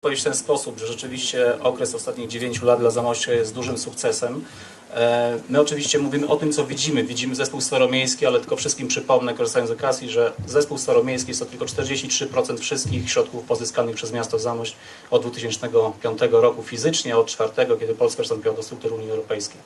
powiedzieć w ten sposób, że rzeczywiście okres ostatnich 9 lat dla Zamościa jest dużym sukcesem. E, My oczywiście mówimy o tym, co widzimy. Widzimy zespół staromiejski, ale tylko wszystkim przypomnę, korzystając z okazji, że zespół staromiejski jest to tylko 43% wszystkich środków pozyskanych przez miasto Zamość od 2005 roku fizycznie, a od czwartego, kiedy Polska przystąpiła do struktur Unii Europejskiej.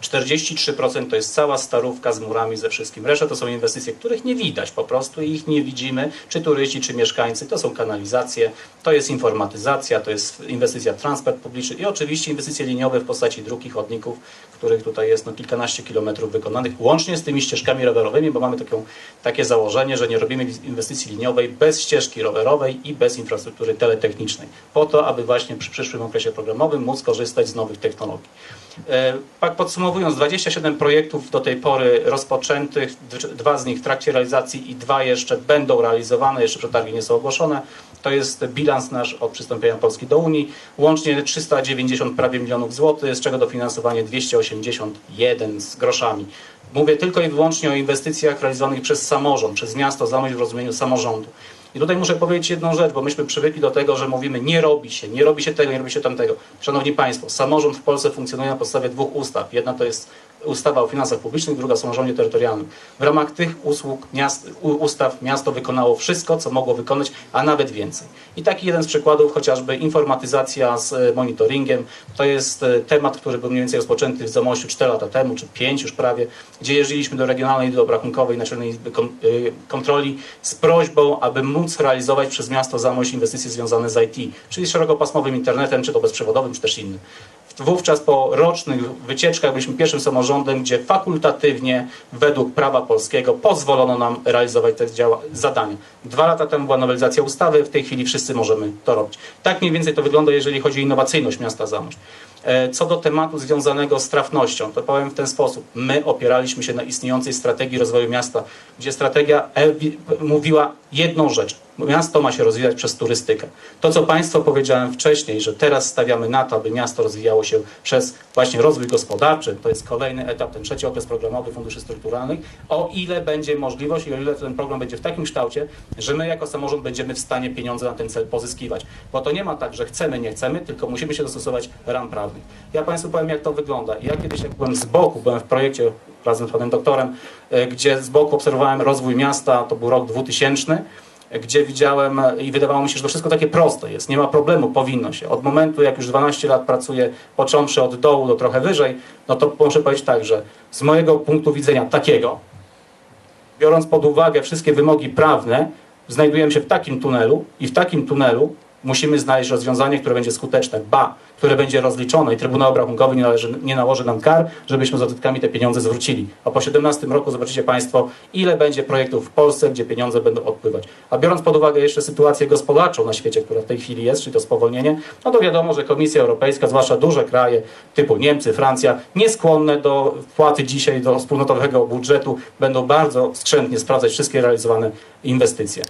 43% to jest cała starówka z murami ze wszystkim. Reszta to są inwestycje, których nie widać po prostu i ich nie widzimy, czy turyści, czy mieszkańcy. To są kanalizacje, to jest informatyzacja, to jest inwestycja w transport publiczny i oczywiście inwestycje liniowe w postaci dróg i chodników, których tutaj jest no, kilkanaście kilometrów wykonanych, łącznie z tymi ścieżkami rowerowymi, bo mamy taką, takie założenie, że nie robimy inwestycji liniowej bez ścieżki rowerowej i bez infrastruktury teletechnicznej, po to, aby właśnie przy przyszłym okresie programowym móc korzystać z nowych technologii. Tak podsumowując, 27 projektów do tej pory rozpoczętych, dwa z nich w trakcie realizacji i dwa jeszcze będą realizowane, jeszcze przetargi nie są ogłoszone. To jest bilans nasz od przystąpienia Polski do Unii. Łącznie 390 prawie milionów złotych, z czego dofinansowanie 281 z groszami. Mówię tylko i wyłącznie o inwestycjach realizowanych przez samorząd, przez miasto Zamość w rozumieniu samorządu. I tutaj muszę powiedzieć jedną rzecz, bo myśmy przywykli do tego, że mówimy nie robi się, nie robi się tego, nie robi się tamtego. Szanowni Państwo, samorząd w Polsce funkcjonuje na podstawie dwóch ustaw. Jedna to jest ustawa o finansach publicznych, druga samorządzie terytorialnym. W ramach tych usług, miast, ustaw miasto wykonało wszystko, co mogło wykonać, a nawet więcej. I taki jeden z przykładów, chociażby informatyzacja z e, monitoringiem, to jest e, temat, który był mniej więcej rozpoczęty w Zamościu 4 lata temu, czy 5 już prawie, gdzie jeździliśmy do Regionalnej Izby Obrachunkowej Naczelnej Izby y, Kontroli z prośbą, aby móc realizować przez miasto Zamość inwestycje związane z IT, czyli szerokopasmowym internetem, czy to bezprzewodowym, czy też innym. Wówczas po rocznych wycieczkach byliśmy pierwszym samorządem, gdzie fakultatywnie według prawa polskiego pozwolono nam realizować te zadania. Dwa lata temu była nowelizacja ustawy, w tej chwili wszyscy możemy to robić. Tak mniej więcej to wygląda, jeżeli chodzi o innowacyjność miasta Zamość. E, Co do tematu związanego z trafnością, to powiem w ten sposób. My opieraliśmy się na istniejącej strategii rozwoju miasta, gdzie strategia mówiła jedną rzecz. Miasto ma się rozwijać przez turystykę. To, co Państwu powiedziałem wcześniej, że teraz stawiamy na to, aby miasto rozwijało się przez właśnie rozwój gospodarczy, to jest kolejny etap, ten trzeci okres programowy funduszy strukturalnych, o ile będzie możliwość i o ile ten program będzie w takim kształcie, że my jako samorząd będziemy w stanie pieniądze na ten cel pozyskiwać. Bo to nie ma tak, że chcemy, nie chcemy, tylko musimy się dostosować ram prawnych. Ja Państwu powiem, jak to wygląda. Ja kiedyś, jak byłem z boku, byłem w projekcie razem z panem doktorem, e, gdzie z boku obserwowałem rozwój miasta, to był rok 2000, gdzie widziałem e, i wydawało mi się, że to wszystko takie proste jest, nie ma problemu, powinno się. Od momentu, jak już 12 lat pracuję, począwszy od dołu do trochę wyżej, no to muszę powiedzieć tak, że z mojego punktu widzenia takiego, biorąc pod uwagę wszystkie wymogi prawne, znajdujemy się w takim tunelu i w takim tunelu musimy znaleźć rozwiązanie, które będzie skuteczne, ba, które będzie rozliczone i Trybunał Obrachunkowy nie, należy, nie nałoży nam kar, żebyśmy z odsetkami te pieniądze zwrócili. A po 17 roku zobaczycie Państwo, ile będzie projektów w Polsce, gdzie pieniądze będą odpływać. A biorąc pod uwagę jeszcze sytuację gospodarczą na świecie, która w tej chwili jest, czyli to spowolnienie, no to wiadomo, że Komisja Europejska, zwłaszcza duże kraje typu Niemcy, Francja, nieskłonne do wpłaty dzisiaj do wspólnotowego budżetu, będą bardzo skrzętnie sprawdzać wszystkie realizowane inwestycje.